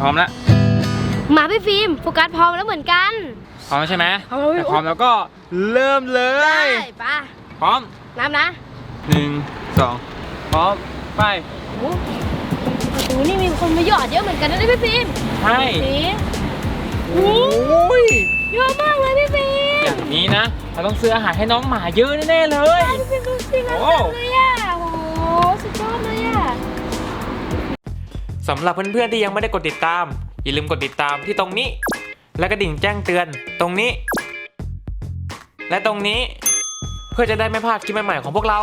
พร้อมแล้วมาพี่ฟิล์มโฟกัสพร้อมแล้วเหมือนกัน พร้อมใช่ไหมพร้อมแล้ว ถ้าพร้อมแล้วก็เริ่มเลได้ย ปะพร้อมน้ำนะหนึ่งสองพร้อมไปโอ้ประตูนี่มีคนมาหยอดเยอะเหมือนกันนะเนี่ยพี่ฟิล์มใช่สีโอ้ยเยอะมากเลยพี่ฟิล์มอย่างนี้นะเราต้องซื้ออาหารให้น้องหมาเยอะแน่ๆเลย พี่ฟิล์มดูสิน่าโอ้รักเลยอะโอ้โหสุดยอดเลยอะ สำหรับเพื่อนๆที่ยังไม่ได้กดติดตาม อย่าลืมกดติดตามที่ตรงนี้ และกระดิ่งแจ้งเตือนตรงนี้ และตรงนี้ เพื่อจะได้ไม่พลาดคลิปใหม่ๆของพวกเรา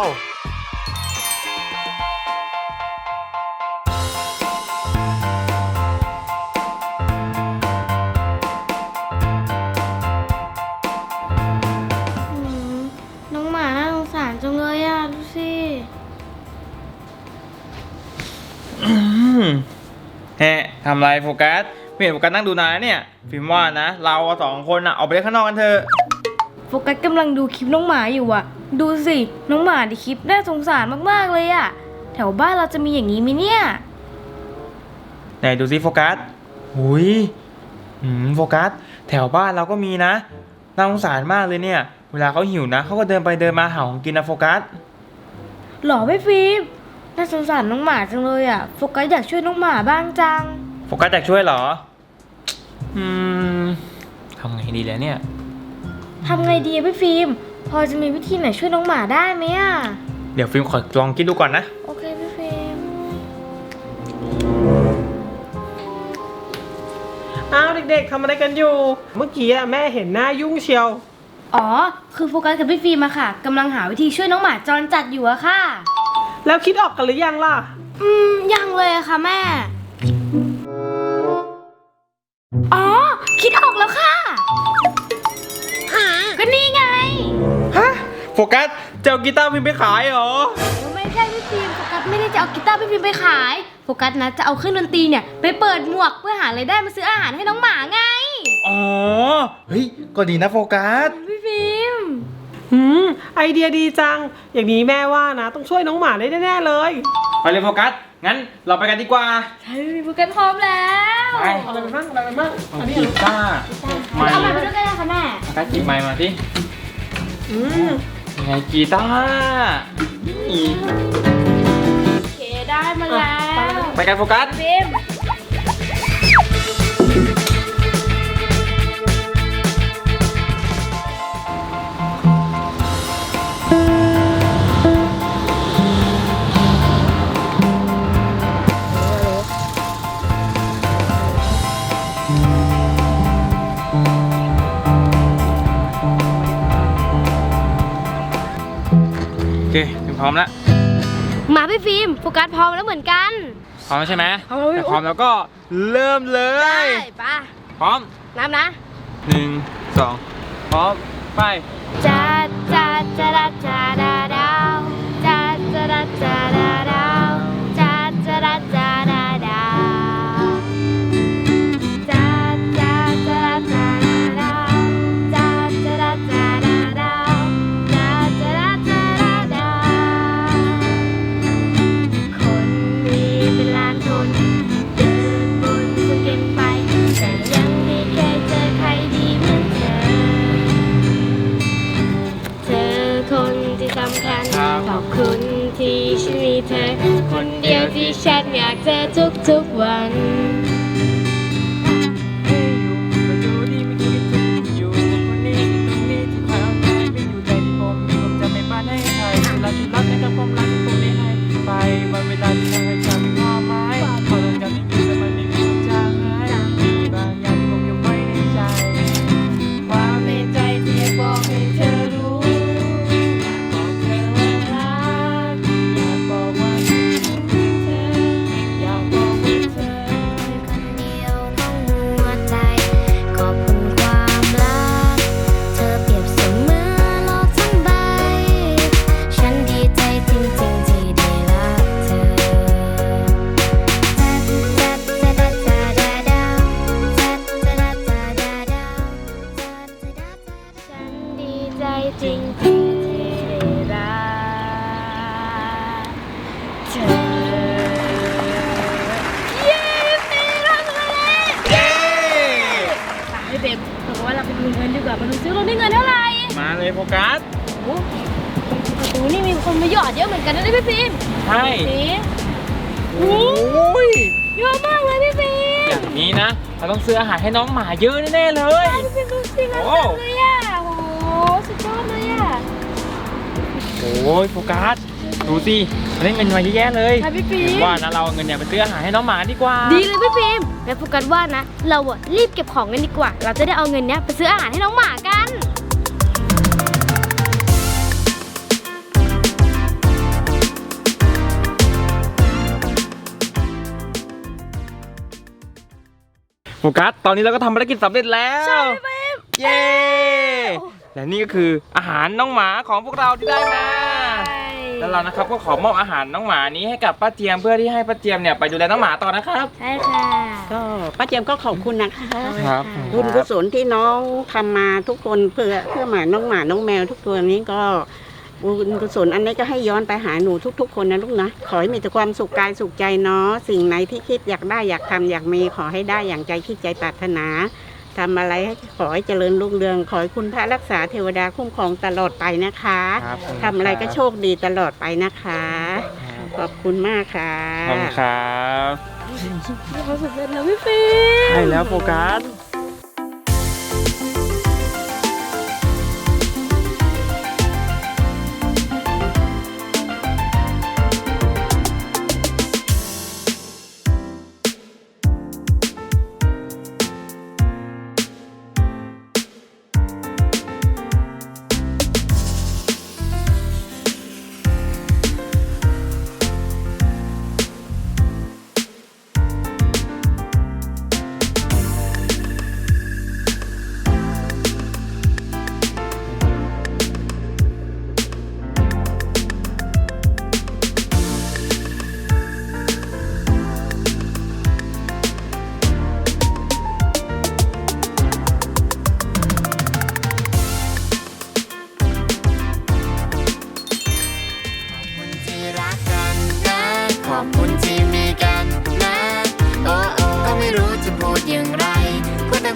ทำไรโฟกัสไม่เห็นโฟกัสนั่งดูนานเนี่ยฟิล์มว่านะ เราสองคนอะออกไปเล่นข้างนอกกันเถอะโฟกัสกำลังดูคลิปน้องหมาอยู่อะดูสิ น้องหมาในคลิปน่าสงสารมากๆเลยอะแถวบ้านเราจะมีอย่างนี้ไหมเนี่ย ไหนดูซิโฟกัสหุยอืมโฟกัส แถวบ้านเราก็มีนะ น่าสงสารมากเลยเนี่ย เวลาเขาหิวนะเขาก็เดินไปเดินมาหาของกินนะโฟกัสหรอพี่ฟิล์มน่าสงสารน้องหมาจังเลยอะโฟกัสอยากช่วยน้องหมาบ้างจัง โฟกัสอยากช่วยเหรอ อืมทำไงดีแล้วเนี่ย ทำไงดีอะพี่ฟิล์ม พอจะมีวิธีไหนช่วยน้องหมาได้ไหมอะเดี๋ยวฟิล์มขอลองคิดดูก่อนนะ โอเคพี่ฟิล์ม อ้าวเด็กๆทำอะไรกันอยู่ เมื่อกี้อะแม่เห็นหน้ายุ่งเชียว อ๋อ คือโฟกัสกับพี่ฟิล์มอะค่ะกำลังหาวิธีช่วยน้องหมาจรจัดอยู่อะค่ะ แล้วคิดออกกันหรือยังล่ะ อืม ยังเลยอะค่ะแม่ โฟกัสจะเอากีตาร์ฟิล์มไปขายเหรอ ไม่ใช่พี่ฟิล์มโฟกัสไม่ได้จะเอากีตาร์พี่ฟิล์มไปขายโฟกัสนะจะเอาเครื่องดนตรีเนี่ยไปเปิดหมวกเพื่อหารายได้มาซื้ออาหารให้น้องหมาไงอ๋อ เฮ้ย ก็ดีนะโฟกัส พี่ฟิล์มหืมไอเดียดีจัง อย่างนี้แม่ว่านะ ต้องช่วยน้องหมาได้แน่ๆเลย ไปเลยโฟกัส งั้นเราไปกันดีกว่า ใช่พี่โฟกัสพร้อมแล้วไป เอาอะไรไปบ้างเอาอะไรไปบ้างเอาอันนี้กีตาร์ ไมเอามาค์ไปด้วยกันเลยค่ะแม่โฟกัสจิบไมค์มาสิอืม ยังไงกีตาร์นี่โอเคได้มาแล้วไปกันโฟกัสฟิล์ม เคถึงพร้อมแล้วมาพี่ฟิล์มโฟกัสพร้อมแล้วเหมือนกัน พร้อมแล้วใช่ไหมพร้อมแล้วถ้าพร้อมแล้วก็เริ่มเลยปะพร้อมน้ำนะหนึ่งสองพร้อมไป จ้าจ้าจ้าดาจ้าดาดาวจ้าจ้าดาจ้า ฉันอยากเจอทุก จริงที่รักเธอเย้เฟย์รักเราแล้วเย้ไปเบบบอกว่าเราไปดูเงินดีกว่ามาดูซื้อรถได้เงินเท่าไหร่มาเลยโฟกัสโอ้โหนี่มีคนมาหยอดเยอะเหมือนกันนี่พี่ฟิล์มใช่โอ้ยเยอะมากเลยพี่ฟิล์มอย่างนี้นะเราต้องซื้ออาหารให้น้องหมาเยอะแน่เลยพี่ฟิล์มดูสิมันเต็มเลยอะ สุดยอดเลยอะโอ้ยโฟกัสดูสิมันได้เงินมาเยอะแยะเลยใช่พี่ฟิล์มว่านะเราเอาเงินเนี่ยไปซื้ออาหารให้น้องหมาดีกว่า ดีเลยพี่ฟิล์มแล้วโฟกัสว่านะ เราอะรีบเก็บของกันดีกว่า เราจะได้เอาเงินเนี้ยไปซื้ออาหารให้น้องหมากัน โฟกัสตอนนี้เราก็ทำภารกิจสำเร็จแล้ว ใช่พี่ฟิล์มเย้ และนี่ก็คืออาหารน้องหมาของพวกเราที่ได้มาแล้วเรานะครับก็ขอมอบอาหารน้องหมานี้ให้กับป้าเจียมเพื่อที่ให้ป้าเจียมเนี่ยไปดูแลน้องหมาต่อนะครับ ใช่ค่ะก็ป้าเจียมก็ขอบคุณนะคะครับบุญกุศลที่น้องทำมาทุกคนเพื่อเพื่อหมาน้องหมาน้องแมวทุกตัวนี้ก็บุญกุศลอันนี้ก็ให้ย้อนไปหาหนูทุก ๆ คนนะลูกนะขอให้มีแต่ความสุขกายสุขใจเนาะสิ่งไหนที่คิดอยากได้อยากทำอยากมีขอให้ได้อย่างใจคิดใจปรารถนา ทำอะไรให้ขอให้เจริญรุ่งเรือง ขอให้คุณพระรักษาเทวดาคุ้มครองตลอดไปนะคะครับทำอะไรก็โชคดีตลอดไปนะคะ ขอบคุณมากค่ะ ขอบคุณครับเราสำเร็จแล้วพี่ฟิล์ม ใช่แล้วโฟกัส